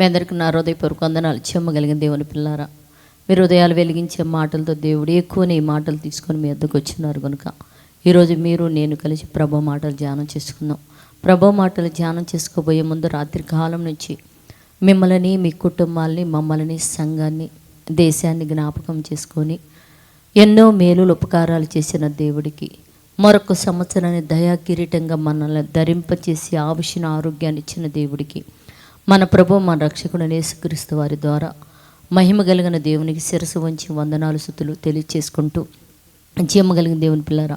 మీ అందరికీ నా హృదయపూర్వక వందనాలు. చెమ్మగలిగిన దేవుని పిల్లారా మీరు హృదయాలు వెలిగించే మాటలతో దేవుడు ఎక్కువనే ఈ మాటలు తీసుకొని మీ వద్దకు వచ్చినారు కనుక ఈరోజు మీరు నేను కలిసి ప్రభు మాటలు ధ్యానం చేసుకుందాం. ప్రభు మాటలు ధ్యానం చేసుకోబోయే ముందు రాత్రి కాలం నుంచి మిమ్మల్ని మీ కుటుంబాల్ని మమ్మల్ని సంఘాన్ని దేశాన్ని జ్ఞాపకం చేసుకొని ఎన్నో మేలులు ఉపకారాలు చేసిన దేవుడికి మరొక సంవత్సరాన్ని దయా కిరీటంగా మనల్ని ధరింపచేసి ఆవిషిన ఆరోగ్యాన్ని ఇచ్చిన దేవుడికి మన ప్రభు మన రక్షకుడు యేసుక్రీస్తు వారి ద్వారా మహిమ కలిగిన దేవునికి శిరసు వంచి వందనాలు సుతులు తెలియచేసుకుంటూ జీమ కలిగిన దేవుని పిల్లరా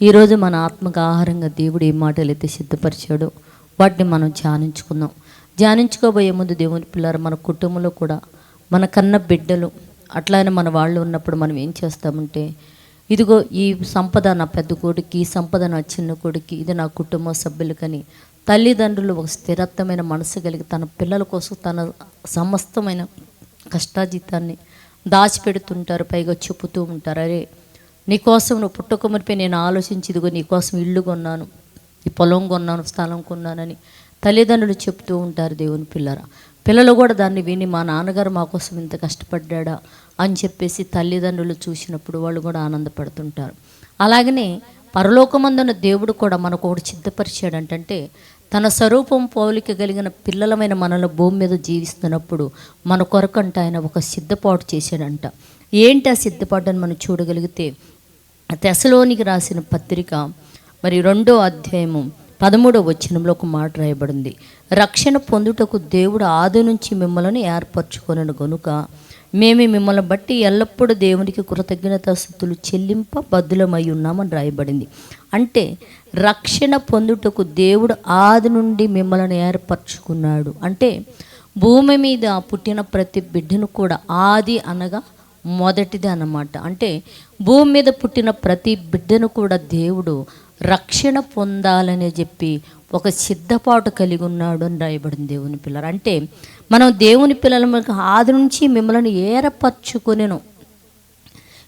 ఈరోజు మన ఆత్మకు ఆహారంగా దేవుడు ఏ మాటలు అయితే సిద్ధపరిచాడో వాటిని మనం ధ్యానించుకుందాం. ధ్యానించుకోబోయే ముందు దేవుని పిల్లరా మన కుటుంబంలో కూడా మన కన్న బిడ్డలు అట్లానే మన వాళ్ళు ఉన్నప్పుడు మనం ఏం చేస్తామంటే ఇదిగో ఈ సంపద నా పెద్ద కొడుకు ఈ సంపద నా చిన్న కొడుకు ఇది నా కుటుంబ సభ్యులకని తల్లిదండ్రులు ఒక స్థిరత్వమైన మనసు కలిగి తన పిల్లల కోసం తన సమస్తమైన కష్టాజీతాన్ని దాచిపెడుతుంటారు పైగా చెబుతూ ఉంటారు. అరే నీకోసం నువ్వు పుట్టక నేను ఆలోచించి ఇదిగో నీకోసం ఇల్లు కొన్నాను ఈ పొలం కొన్నాను స్థలం కొన్నానని తల్లిదండ్రులు చెప్తూ ఉంటారు దేవుని పిల్లరా. పిల్లలు కూడా దాన్ని విని మా నాన్నగారు మా కోసం ఇంత కష్టపడ్డా అని చెప్పేసి తల్లిదండ్రులు చూసినప్పుడు వాళ్ళు కూడా ఆనందపడుతుంటారు. అలాగనే పరలోకమందున్న దేవుడు కూడా మనకు ఒకటి సిద్ధపరిచాడంటే తన స్వరూపం పోలిక కలిగిన పిల్లలమైన మనలో భూమి మీద జీవిస్తున్నప్పుడు మన కొరకంట ఆయన ఒక సిద్ధపాటు చేశాడంట. ఏంటి ఆ సిద్ధపాటు అని మనం చూడగలిగితే తెసలోనికి రాసిన పత్రిక మరి రెండో అధ్యాయము పదమూడవ వచనంలో ఒక మాట రాయబడింది. రక్షణ పొందుటకు దేవుడు ఆది నుంచి మిమ్మల్ని ఏర్పరచుకొనను గనుక మేము మిమ్మల్ని బట్టి ఎల్లప్పుడూ దేవునికి కృతజ్ఞతాస్థుతులు చెల్లింప బద్దులమై ఉన్నామని రాయబడింది. అంటే రక్షణ పొందుటకు దేవుడు ఆది నుండి మిమ్మల్ని ఏర్పరచుకున్నాడు. అంటే భూమి మీద పుట్టిన ప్రతి బిడ్డను కూడా ఆది అనగా మొదటిది అన్నమాట. అంటే భూమి మీద పుట్టిన ప్రతి బిడ్డను కూడా దేవుడు రక్షణ పొందాలని చెప్పి ఒక సిద్ధపాటు కలిగి ఉన్నాడు అని రాయబడింది దేవుని పిల్లలు. అంటే మనం దేవుని పిల్లల ఆది నుంచి మిమ్మల్ని ఏర్పరచుకునేను.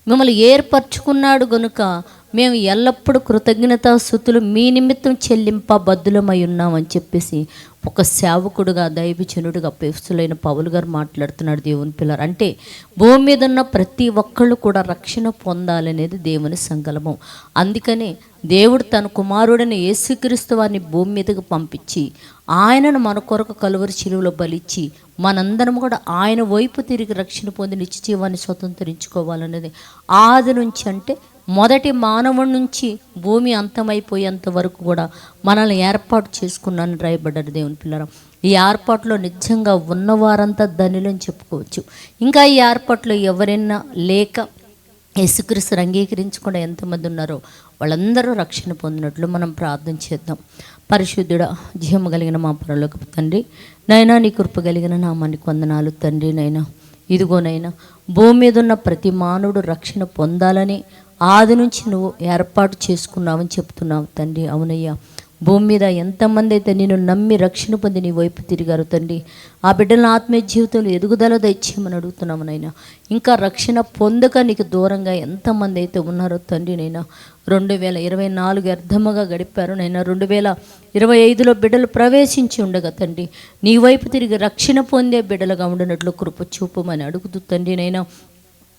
మిమ్మల్ని ఏర్పరచుకున్నాడు గనుక మేము ఎల్లప్పుడూ కృతజ్ఞత స్థుతులు మీ నిమిత్తం చెల్లింప బద్దులమై ఉన్నామని చెప్పేసి ఒక సేవకుడుగా దైవజనుడిగా పేస్తులైన పౌలు గారు మాట్లాడుతున్నాడు దేవుని పిల్లలు. అంటే భూమి మీద ఉన్న ప్రతి ఒక్కళ్ళు కూడా రక్షణ పొందాలనేది దేవుని సంకల్పం. అందుకనే దేవుడు తన కుమారుడని యేసుక్రీస్తు వారిని భూమి మీదకు పంపించి ఆయనను మన కొరకు కలువరి చెరువులో బలిచ్చి మనందరం కూడా ఆయన వైపు తిరిగి రక్షణ పొంది నిత్య జీవాన్ని స్వతంత్రించుకోవాలనేది ఆది నుంచి అంటే మొదటి మానవుడి నుంచి భూమి అంతమైపోయేంత వరకు కూడా మనల్ని ఏర్పాటు చేసుకున్నాను రాయబడ్డారు దేవుని పిల్లరం. ఈ ఏర్పాటులో నిజంగా ఉన్నవారంతా ధనులని చెప్పుకోవచ్చు. ఇంకా ఈ ఏర్పాట్లో ఎవరైనా లేక యేసుక్రీస్తుని అంగీకరించకుండా ఎంతమంది ఉన్నారో వాళ్ళందరూ రక్షణ పొందినట్లు మనం ప్రార్థన చేద్దాం. పరిశుద్ధుడ జీవము కలిగిన మా పరలోకపు తండ్రి నైనా నీ కృప కలిగిన నామానికి వందనాలు తండ్రి నైనా. ఇదిగోనైనా భూమి మీద ఉన్న ప్రతి మానవుడు రక్షణ పొందాలని ఆది నుంచి నువ్వు ఏర్పాటు చేసుకున్నావని చెప్తున్నావు తండ్రి. అవునయ్యా. భూమి మీద ఎంతమంది అయితే నేను నమ్మి రక్షణ పొంది నీ వైపు తిరిగారు తండ్రి. ఆ బిడ్డల ఆత్మీయ జీవితంలో ఎదుగుదల దయచేయమని అడుగుతున్నాము నైనా ఇంకా రక్షణ పొందక నీకు దూరంగా ఎంతమంది అయితే ఉన్నారో తండ్రి నైనా రెండు వేల ఇరవై నాలుగు అర్థముగా గడిపారు నైనా రెండు వేల ఇరవై ఐదులో బిడ్డలు ప్రవేశించి ఉండగా తండ్రి నీ వైపు తిరిగి రక్షణ పొందే బిడ్డలుగా ఉండనట్లు కృప చూపమని అడుగుతూ తండ్రి నైనా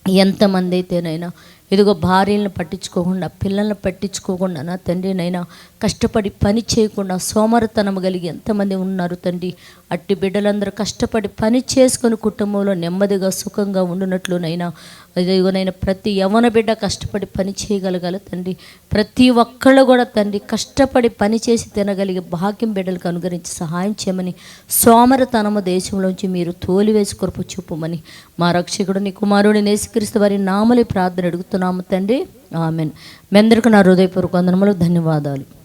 ఎంతమంది అయితేనైనా ఇదిగో భార్యలను పట్టించుకోకుండా పిల్లల్ని పట్టించుకోకుండా నా తండ్రి నైనా కష్టపడి పని చేయకుండా సోమరతనం కలిగి ఎంతమంది ఉన్నారు తండ్రి? అట్టి బిడ్డలందరూ కష్టపడి పని చేసుకొని కుటుంబంలో నెమ్మదిగా సుఖంగా ఉండునట్లునైనా ఇదిగోనైనా ప్రతి యవన బిడ్డ కష్టపడి పని చేయగలగాలి తండ్రి. ప్రతి ఒక్కళ్ళు కూడా తండ్రి కష్టపడి పని చేసి తినగలిగే భాగ్యం బిడ్డలకు అనుగ్రహించి సహాయం చేయమని సోమరతనము దేశంలోంచి మీరు తోలివేసి కృప చూపమని మా రక్షకుడు నీ కుమారుడు నేసుక్రీస్తు వారి నామలి ప్రార్థన అడుగుతున్నాము తండ్రి. ఆమెన్. మీ అందరికీ నా హృదయపూర్వక వందనములు ధన్యవాదాలు.